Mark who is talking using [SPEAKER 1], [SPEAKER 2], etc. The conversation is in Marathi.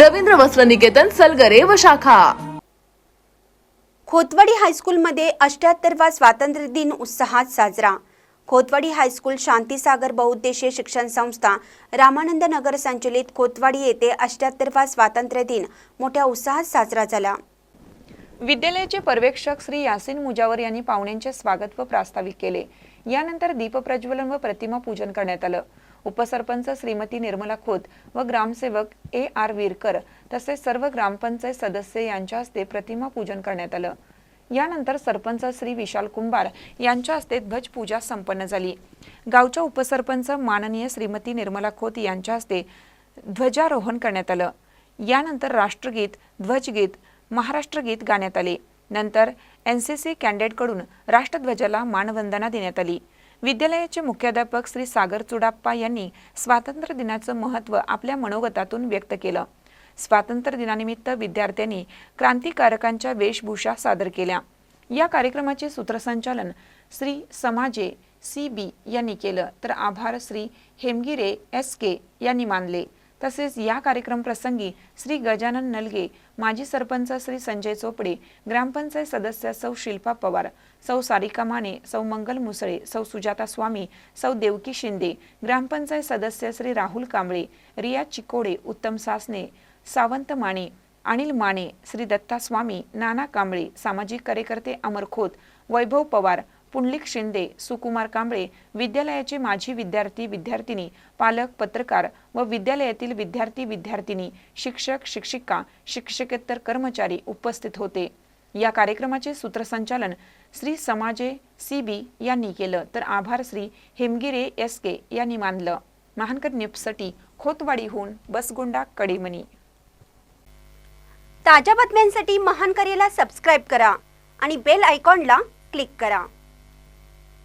[SPEAKER 1] रवींद्र वस्त्र निकेतन सलगरे व शाखा.
[SPEAKER 2] खोतवाडी हायस्कूलमध्ये अष्ट्याहत्तरवा स्वातंत्र्य दिन उत्साहात साजरा. खोतवाडी हायस्कूल शांतीसागर बहुउद्देशीय शिक्षण संस्था रामानंद नगर संचलित खोतवाडी येथे अष्ट्याहत्तरवा स्वातंत्र्य दिन मोठ्या उत्साहात साजरा झाला.
[SPEAKER 3] विद्यालयाचे पर्यवेक्षक श्री यासिन मुजावर यांनी पाहुण्यांचे स्वागत व प्रास्ताविक केले. यानंतर दीपप्रज्वलन व प्रतिमा पूजन करण्यात आलं. उपसरपंच श्रीमती निर्मला खोत व ग्रामसेवक ए आर वीरकर तसेच सर्व ग्रामपंचायत सदस्य यांच्या हस्ते प्रतिमा पूजन करण्यात आलं. यानंतर सरपंच श्री विशाल कुंभार यांच्या हस्ते ध्वजपूजा संपन्न झाली. गावच्या उपसरपंच माननीय श्रीमती निर्मला खोत यांच्या हस्ते ध्वजारोहण करण्यात आलं. यानंतर राष्ट्रगीत ध्वजगीत महाराष्ट्र गीत गाण्यात आले. नंतर एन सी सी कॅन्डेटकडून राष्ट्रध्वजाला मानवंदना देण्यात आली. विद्यालयाचे मुख्याध्यापक श्री सागर चुडाप्पा यांनी स्वातंत्र्य दिनाचं महत्त्व आपल्या मनोगतातून व्यक्त केलं. स्वातंत्र्य दिनानिमित्त विद्यार्थ्यांनी क्रांतिकारकांच्या वेशभूषा सादर केल्या. या कार्यक्रमाचे सूत्रसंचालन श्री समाजे सी बी यांनी केलं. तर आभार श्री हेमगिरे एस के यांनी मानले. तसेच या कार्यक्रम प्रसंगी श्री गजानन नलगे माजी सरपंच श्री संजय चोपडे ग्रामपंचायत सदस्य सौ शिल्पा पवार सौ सारिका माने सौ मंगल मुसळे सौ सुजाता स्वामी सौ देवकी शिंदे ग्रामपंचायत सदस्य श्री राहुल कांबळे रिया चिकोडे उत्तम सासने सावंत माने अनिल माने श्री दत्ता स्वामी नाना कांबळे सामाजिक कार्यकर्ते अमर खोत वैभव पवार पुंडलिक शिंदे सुकुमार कांबळे विद्यालयाचे माजी विद्यार्थी विद्यार्थिनी पालक पत्रकार व विद्यालयातील विद्यार्थी विद्यार्थिनी शिक्षक शिक्षिका शिक्षकेतर कर्मचारी उपस्थित होते. या कार्यक्रमाचे सूत्रसंचालन श्री समाजे सी बी यांनी केलं. तर आभार श्री हेमगिरे एस के यांनी मानलं. महानकर न्यूजसाठी खोतवाडीहून बसगुंडा कडेमनी
[SPEAKER 2] ताज्या बातम्यांसाठी महानकरेला सबस्क्राईब करा आणि बेल आयकॉनला क्लिक करा.